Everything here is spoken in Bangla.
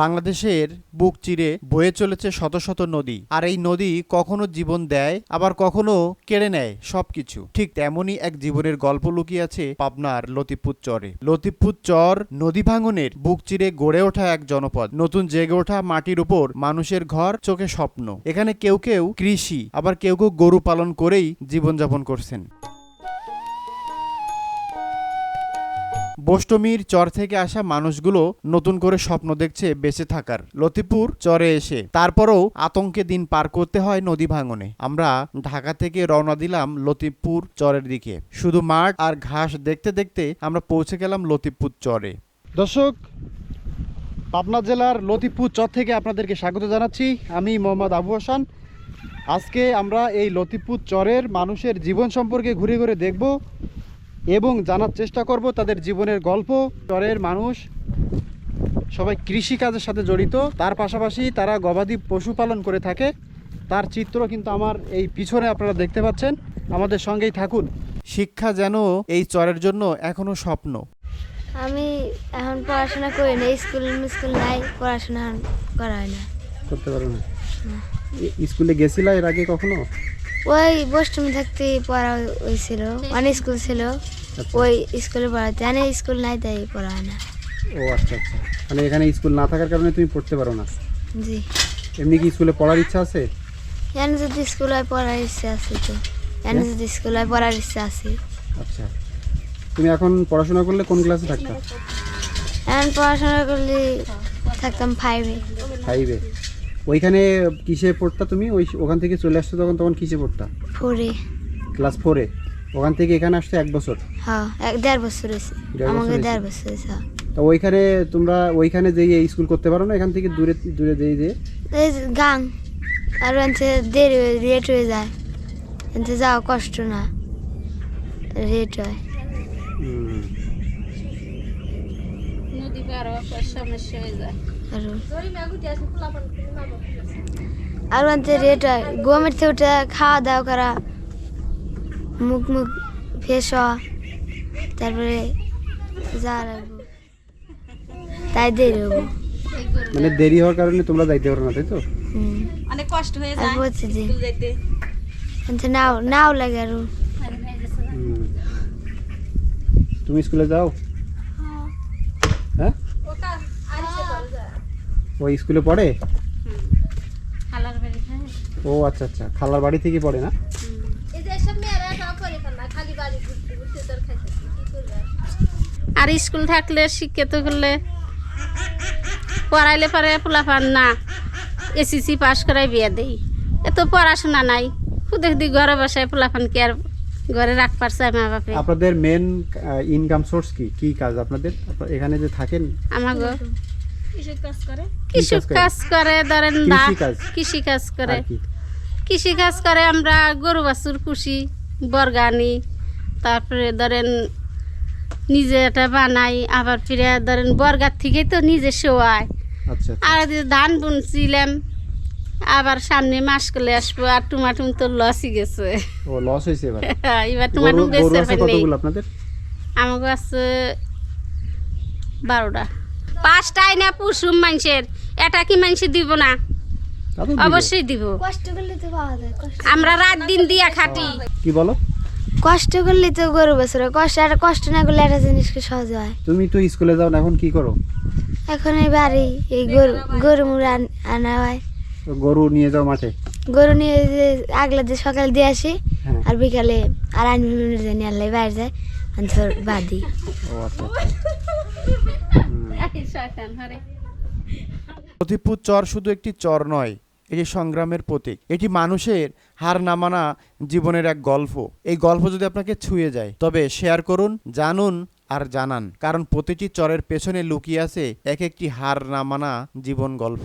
বাংলাদেশের বুক চিরে বয়ে চলেছে শত শত নদী। আর এই নদী কখনো জীবন দেয়, আবার কখনো কেড়ে নেয় সবকিছু। ঠিক তেমনই এক জীবনের গল্প লুকিয়ে আছে পাবনার লতিপুর চরে। লতিপুর চর নদী ভাঙনের বুক চিরে গড়ে ওঠা এক জনপদ। নতুন জেগে ওঠা মাটির উপর মানুষের ঘর, চোখে স্বপ্ন। এখানে কেউ কেউ কৃষি, আবার কেউ কেউ গরু পালন করেই জীবনযাপন করছেন। বোষ্টমীর চর থেকে আসা মানুষগুলো নতুন করে স্বপ্ন দেখছে বেঁচে থাকার। লতিপুর চরে এসে, তারপরেও আতঙ্কে দিন পার করতে হয় নদী ভাঙনে। আমরা ঢাকা থেকে রওনা দিলাম লতিপুর চরের দিকে। শুধু মাঠ আর ঘাস দেখতে দেখতে আমরা পৌঁছে গেলাম লতিপুর চরে। দর্শক, পাবনা জেলার লতিপুর চর থেকে আপনাদেরকে স্বাগত জানাচ্ছি। আমি মোহাম্মদ আবু হাসান। আজকে আমরা এই লতিপুর চরের মানুষের জীবন সম্পর্কে ঘুরে ঘুরে দেখব। এবং জানার চেষ্টা করব তাদের জীবনের গল্প। চরের মানুষ সবাই কৃষি কাজের সাথে জড়িত। তার পাশাপাশি তারা গবাদি পশুপালন করে থাকে। তার চিত্র কিন্তু আমার এই পিছনে আপনারা দেখতে পাচ্ছেন। আমাদের সঙ্গেই থাকুন। শিক্ষা যেন এই চরের জন্য এখনও স্বপ্ন। আমি এখন পড়াশোনা করি না স্কুল স্কুল নাই পড়াশোনা করা হয় না। করতে পারো না? স্কুলে গেছিলা এর আগে কখনো? ওই বষ্টমী থাকতে পড়া হয়েছিল অনেক স্কুল ছিল। ওই স্কুলে পড়াতে এনে স্কুল নাই তাই পড়া হয় না। ও আচ্ছা আচ্ছা। মানে এখানে স্কুল না থাকার কারণে তুমি পড়তে পারো না? জি। এমনি কি স্কুলে পড়ার ইচ্ছা আছে? এনে যদি স্কুলে পড়ার ইচ্ছা আছে তো। এনে যদি স্কুল হয় পড়ার ইচ্ছা আছে। আচ্ছা। তুমি এখন পড়াশোনা করলে কোন ক্লাসে থাকতা? এখন পড়াশোনা করলে থাকতাম ফাইভে ফাইভে ওইখানে কিসে পড়তা তুমি? ওই ওখান থেকে চলে আসছো তখন তখন কিসে পড়তা? ফোরে। ক্লাস ফোরে? ওখান থেকে এখানে আসতে এক বছর? হ্যাঁ এক দেড় বছর হয়েছে। আমাকে দেড় বছর হয়েছে হ্যাঁ। তো ওইখানে তোমরা ওইখানে যেয়ে এই স্কুল করতে পারো না? এখান থেকে দূরে দূরে যেয়ে যেয়ে? গাং আর এনতে দেরি রেট হয়ে যায়। এনতে যাওয়া কষ্ট না রেট হয়। হুম, নদী পার হওয়ার সমস্যা হয়ে যায়। আর রেট হয় গমের থেকে উঠে খাওয়া দাওয়া করা মুখ মুখ হওয়া তারপরে যা লাগবো তাই দেরি হব। মানে দেরি হওয়ার কারণে তোমরা যাইতে পারো না তাই তো? অনেক কষ্ট হয়ে যায় স্কুল যেতে নাও নাও লাগে আরও। তুমি স্কুলে যাও? হ্যাঁ ওই স্কুলে পড়ে? খালার বাড়ি থাকে ও আচ্ছা আচ্ছা। খালার বাড়ি থেকে পড়ে না? আর স্কুল থাকলে শিক্ষিত করলে পড়াইলে পরে পোলাপান না। এসিসি পাস করাই বিয়ে দেই। এত পড়াশোনা নাই। খুদে খুদি ঘরে বসায় পোলাপানকে আর ঘরে রাখ পারছে মা বাপে? আপনাদের মেন ইনকাম সোর্স কি? কি কাজ আপনাদের? আপনারা এখানে যে থাকেন? আমার কৃষক কাজ করে? ধরেন না? কৃষি কাজ। করে। আর কৃষি কাজ করে আমরা গরু বাছুর পুষি বর্গানি তারপরে ধরেন নিজে এটা বানাই আবার ফিরে ধরেন বর্গার থেকে তো নিজে শোয়াই আচ্ছা আচ্ছা। আর যে ধান বুনছিলাম আবার সামনে মাস করলে আসব আর টুমাটুম তো লসই গেছে। ও লস হয়েছে এবার। টুমাটুম বেচতে আমাকে আছে বারোটা। পাঁচটাই না পুষুম মানুষের এটা কি মানুষ দিব না। অবশ্যই দিব কষ্ট করলে তো পাওয়া যায় আমরা রাত দিন দিয়া খাটি কি বলো কষ্ট করলে তো গরু বছর কষ্ট আর কষ্ট না করলে একটা জিনিসকে সহজ হয় তুমি তো স্কুলে যাও না এখন কি করো এখন এই বাড়ি এই গরু গরু মুড়ে আনা হয় গরু নিয়ে যাও মাঠে গরু নিয়ে যে আগলা যে সকাল দিয়ে আসি হ্যাঁ আর বিকালে আর আইন জানি আল্লাহ বাইরে যায় আর ধর বাদি ও আচ্ছা লতিপুর চর শুধু একটি চর নয়, এটি সংগ্রামের প্রতীক। এটি মানুষের হার না মানা জীবনের এক গল্প। এই গল্প যদি আপনাকে ছুঁয়ে যায়, তবে শেয়ার করুন, জানুন আর জানান, কারণ প্রতিটি চরের পেছনে লুকিয়ে আছে এক একটি হার না মানা জীবন গল্প।